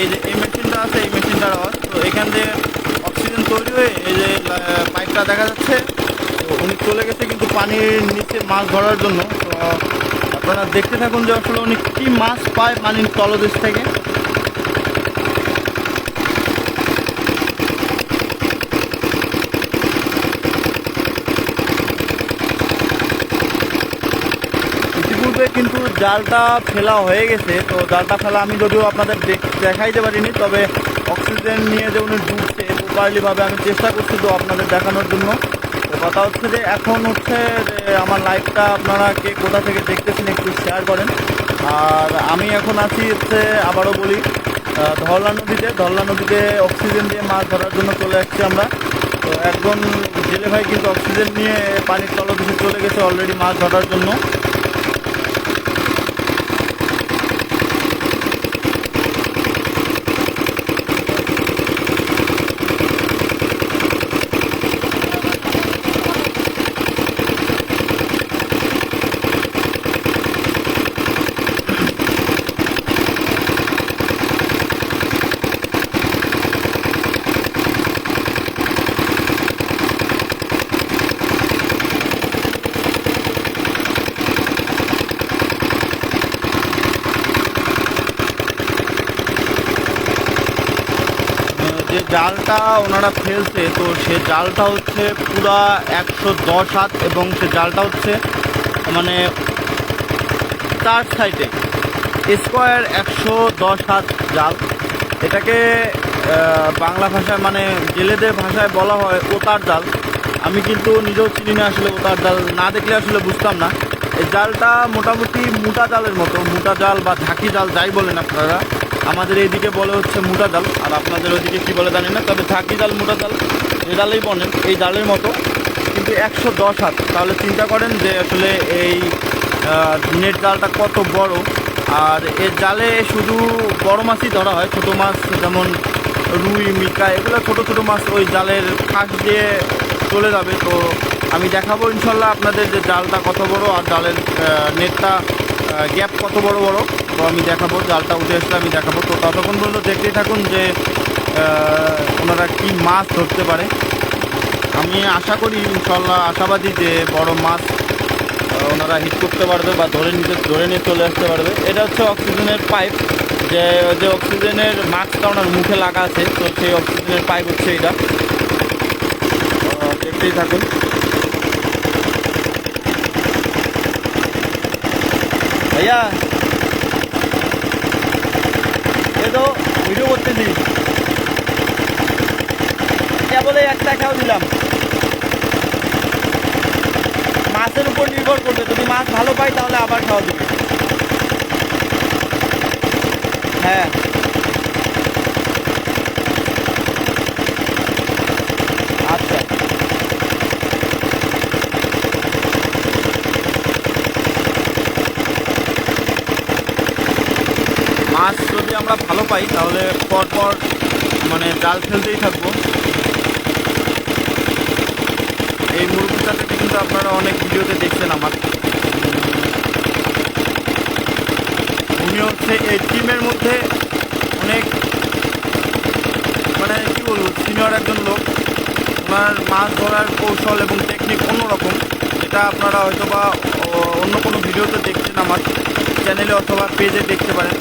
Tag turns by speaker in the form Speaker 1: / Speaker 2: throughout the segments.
Speaker 1: এই যে, এই মেশিনটা আছে, এই মেশিনটার আওয়াজ। তো এখান দিয়ে অক্সিজেন তৈরি হয়ে এই যে পাইপটা দেখা যাচ্ছে। তো উনি চলে গেছে কিন্তু পানির নিচে মাছ ধরার জন্য। তো আপনারা দেখতে থাকুন যে আসলে উনি কী মাছ পায় পানির তলদেশ থেকে। ইতিপূর্বে কিন্তু জালটা ফেলা হয়ে গেছে। তো জালটা ফেলা আমি যদিও আপনাদের দেখাইতে পারিনি, তবে অক্সিজেন নিয়ে যে উনি ডুবছে প্রপারলিভাবে আমি চেষ্টা করছি তো আপনাদের দেখানোর জন্য। তো কথা হচ্ছে যে এখন হচ্ছে আমার লাইভটা আপনারা কে কোথা থেকে দেখতেছেন একটু শেয়ার করেন। আর আমি এখন আছি হচ্ছে, আবারও বলি ধরলা নদীতে। ধরলা নদীতে অক্সিজেন দিয়ে মাছ ধরার জন্য চলে আসছি আমরা। তো একজন জেলে ভাই কিন্তু অক্সিজেন নিয়ে পানির তলদেশে চলে গেছে অলরেডি মাছ ধরার জন্য যে জালটা ওনারা ফেলছে, তো সে জালটা হচ্ছে পুরা একশো দশ হাত এবং সে জালটা হচ্ছে মানে চার সাইডে। স্কোয়ার একশো দশ হাত জাল। এটাকে বাংলা ভাষায় মানে জেলেদের ভাষায় বলা হয় ওতার জাল। আমি কিন্তু নিজেও চিনি না আসলে ওতার জাল। না দেখলে আসলে বুঝতাম না। এই জালটা মোটামুটি মোটা জালের মতো, মোটা জাল বা ঝাঁকি জাল যাই বলেন আপনারা। আমাদের এইদিকে বলে হচ্ছে মোটা জাল আর আপনাদের ওইদিকে কী বলে জানি না, তবে ঝাঁকি জাল মোটা জাল যে ডালেই বলেন এই জালের মতো। কিন্তু একশো দশ হাত। তাহলে চিন্তা করেন যে আসলে এই নেট জালটা কত বড়। আর এর জালে শুধু বড় মাছই ধরা হয়, ছোটো মাছ যেমন রুই মিকা এগুলো ছোটো ছোটো মাছ ওই জালের ফাঁক দিয়ে চলে যাবে। তো আমি দেখাবো ইনশাল্লাহ আপনাদের যে জালটা কত বড়, আর জালের নেটটা গ্যাপ কত বড় বড়। তো আমি দেখাবো জালটা উঠে আসলে আমি দেখাবো। তো ততক্ষণ পর্যন্ত দেখতেই থাকুন যে ওনারা কি মাছ ধরতে পারে। আমি আশা করি ইনশাল্লাহ আশাবাদী যে বড় মাছ ওনারা হিট করতে পারবে বা ধরে নিতে, ধরে নিয়ে চলে আসতে পারবে। এটা হচ্ছে অক্সিজেনের পাইপ যে যে অক্সিজেনের মাস্কটা ওনার মুখে লাগা আছে, তো সেই অক্সিজেনের পাইপ হচ্ছে এটা। দেখতেই থাকুন। ভাইয়া তো ভিডিও করতেছি। কেবল এক খাও দিলাম। মাছের উপর নির্ভর করবে। যদি মাছ ভালো পাই তাহলে আবার খাওয়া দিবে। হ্যাঁ আচ্ছা মাছ যদি আমরা ভালো পাই, তাহলে পরপর মানে জাল ফেলতেই থাকব। এই মুরগিটাকে কিন্তু আপনারা অনেক ভিডিওতে দেখছেন আমার। উনি হচ্ছে এই টিমের মধ্যে অনেক মানে কী বলব সিনিয়র একজন লোক। ওনার মাছ ধরার কৌশল এবং টেকনিক অন্যরকম, যেটা আপনারা হয়তো বা অন্য কোনো ভিডিওতে দেখছেন আমার। চ্যানেলে অথবা পেজে দেখতে পারেন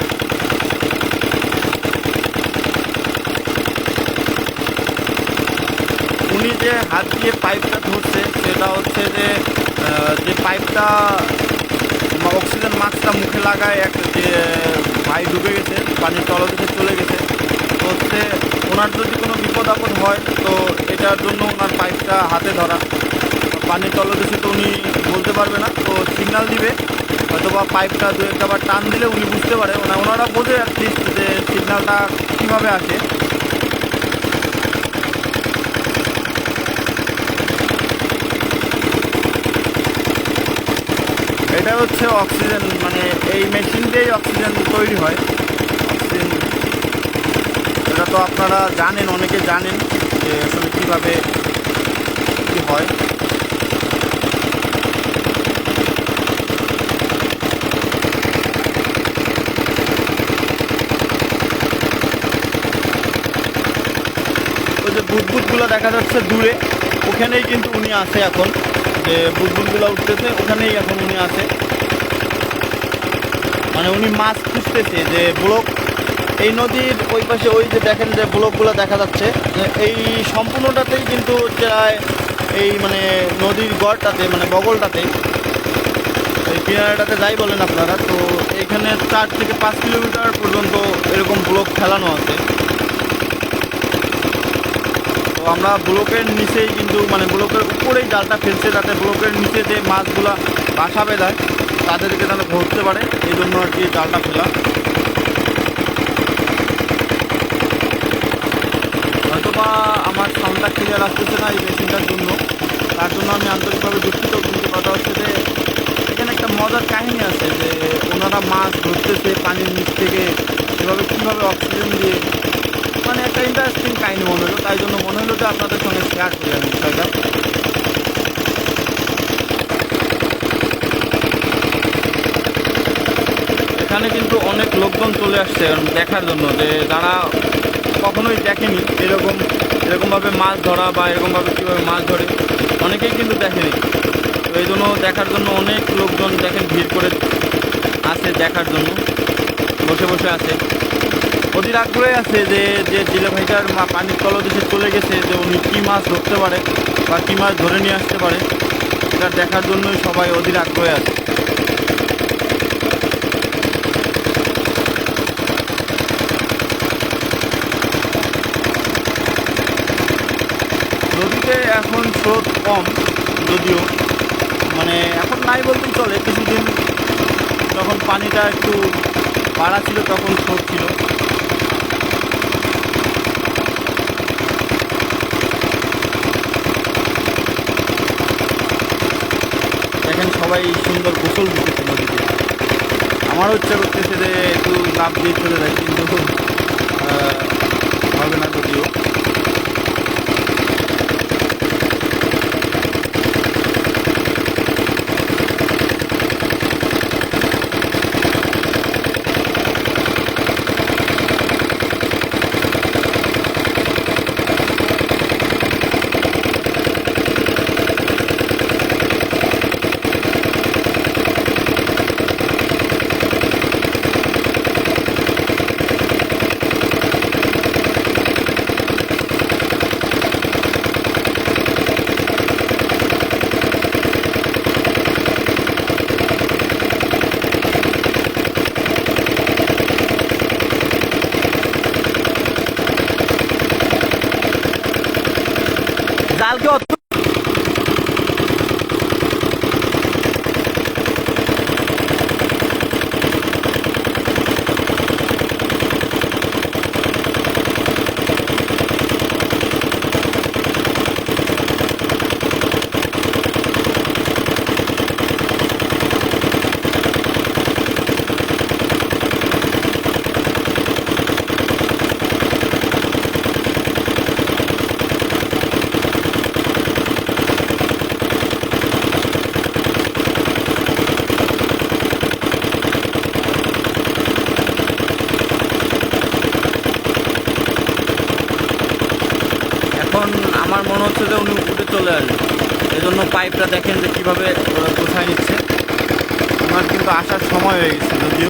Speaker 1: উনি যে হাত দিয়ে পাইপটা ধরছে, সেটা হচ্ছে যে যে পাইপটা অক্সিজেন মাস্কটা মুখে লাগায়, এক যে, ভাই ডুবে গেছে, পানির তলদেশে চলে গেছে। তো হচ্ছে, ওনার যদি কোনো বিপদ আপদ হয়, তো এটার জন্য ওনার পাইপটা হাতে ধরা। পানির তলদেশে তো উনি বলতে পারবে না, তো সিগনাল দিবে। হয়তো বা পাইপটা দু একবার টান দিলে উনি বুঝতে পারে। ওনা ওনারা বোঝে অ্যাটলিস্ট যে সিগনালটা কীভাবে আসে। এটা হচ্ছে অক্সিজেন মানে এই মেশিন দিয়েই অক্সিজেন তৈরি হয়। অক্সিজেন, এটা তো আপনারা জানেন, অনেকে জানেন যে আসলে কীভাবে কী হয়। ওই যে বুদবুদগুলো দেখা যাচ্ছে দূরে, ওখানেই কিন্তু উনি আছে এখন। যে বুলবুলগুলো উঠতেছে, ওখানেই এখন উনি আছে। মানে উনি মাছ খুঁজতেছে যে ব্লক, এই নদীর ওই পাশে ওই যে দেখেন যে ব্লকগুলো দেখা যাচ্ছে এই সম্পূর্ণটাতেই কিন্তু প্রায় এই মানে নদীর গড়টাতে মানে বগলটাতে এই কিনারাটাতে যাই বলেন আপনারা, তো এখানে চার থেকে পাঁচ কিলোমিটার পর্যন্ত এরকম ব্লক ফেলানো আছে। আমরা ব্লকের নিচেই কিন্তু মানে ব্লকের উপরেই জালটা ফেলছে যাতে ব্লকের নিচে যে মাছগুলো বাসা বেঁধায়, তাদেরকে যেন ধরতে পারে। এই জন্য আর কি জালটা ফেলা হয়তোবা আমার সাউন্ডটা ক্লিয়ার আসতেছে না এই মেশিনটার জন্য। তার জন্য আমি আন্তরিকভাবে দুঃখিত। কিন্তু কথা হচ্ছে যে, এখানে একটা মজার কাহিনী আছে যে, ওনারা মাছ ধরতেছে পানির নিচ থেকে, এভাবে কীভাবে অক্সিজেন দিয়ে একটা ইন্টারেস্টিং কাহিনী মনে হলো তাই জন্য মনে হলো যে আপনাদের সঙ্গে শেয়ার করি আমি বিষয়টা। এখানে কিন্তু অনেক লোকজন চলে আসছে দেখার জন্য যে যারা কখনোই দেখেনি এরকম, এরকমভাবে মাছ ধরা বা এরকমভাবে কীভাবে মাছ ধরে। অনেকেই কিন্তু দেখেনি। তো এই জন্য দেখার জন্য অনেক লোকজন দেখেন, ভিড় করে আসে দেখার জন্য। বসে বসে আছে। অধীর আগ্রহে আছে যে যে জিলে ভাইটার পানির তলদেশে চলে গেছে, যে উনি কী মাছ ধরতে পারে বা কী মাছ ধরে নিয়ে আসতে পারে, এটা দেখার জন্যই সবাই অধীর আগ্রহে আছে। নদীতে এখন স্রোত কম যদিও মানে এখন নাই বলতেই চলে, কিছুদিন যখন পানিটা একটু বাড়া ছিল তখন স্রোত ছিল দেখেন সবাই সুন্দর গোসল দিতেছে নদীতে। আমারও ইচ্ছা করতেছে যে একটু লাভ দিয়ে চলে যায় কিন্তু হবে না যদিও। al yo হচ্ছে যে উনি উপরে চলে আসবে। এই জন্য পাইপটা দেখেন যে কীভাবে গোছায় নিচ্ছে। আমার কিন্তু আসার সময় হয়ে গেছে। যদিও